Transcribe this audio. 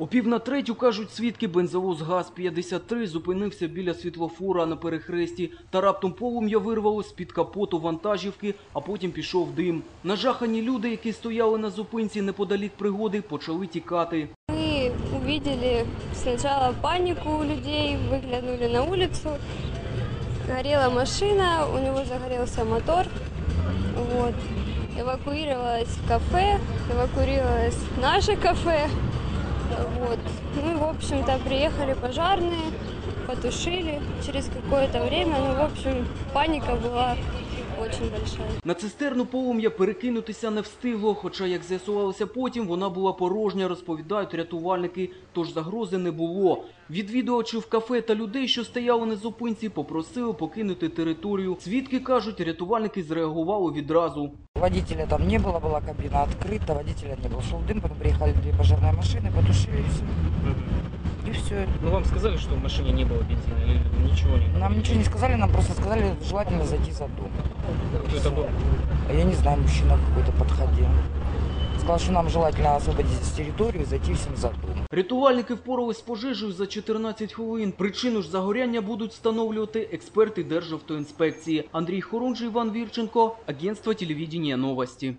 О пів на третю, кажуть свідки, бензовоз ГАЗ-53 зупинився біля світлофора на перехресті, та раптом полум'я вирвалось з-під капоту вантажівки, а потім пішов дим. Нажахані люди, які стояли на зупинці неподалік пригоди, почали тікати. Мы увидели сначала панику у людей, выглянули на улицу. Горела машина, у него загорелся мотор. Вот. Эвакуировалось кафе, эвакуировалось наше кафе. Вот. Ну в общем-то, приехали пожарные, потушили через какое-то время. Ну, в общем, паника была очень большая. На цистерну полум'я перекинутися не встигло, хоча, як з'ясувалося потім, вона була порожня, розповідають рятувальники, тож загрози не було. Відвідувачів кафе та людей, що стояли на зупинці, попросили покинути територію. Свідки кажуть, рятувальники зреагували відразу. Водителя там не было, была кабина открыта, водителя не было. Шел дым, потом приехали две пожарные машины, потушили и все. И все. Ну вам сказали, что в машине не было бензина или ничего не? нам ничего не сказали, нам просто сказали желательно зайти за дом. Кто это был? А я не знаю, мужчина какой-то подходил. Сказал, что нам желательно освободить территорию и зайти всем за дом. Рятувальники впорались з пожежею за 14 хвилин. Причину ж загоряння будуть встановлювати експерти Державтоінспекції. Андрій Хорунжий, Іван Вірченко, агентство телевідення новості.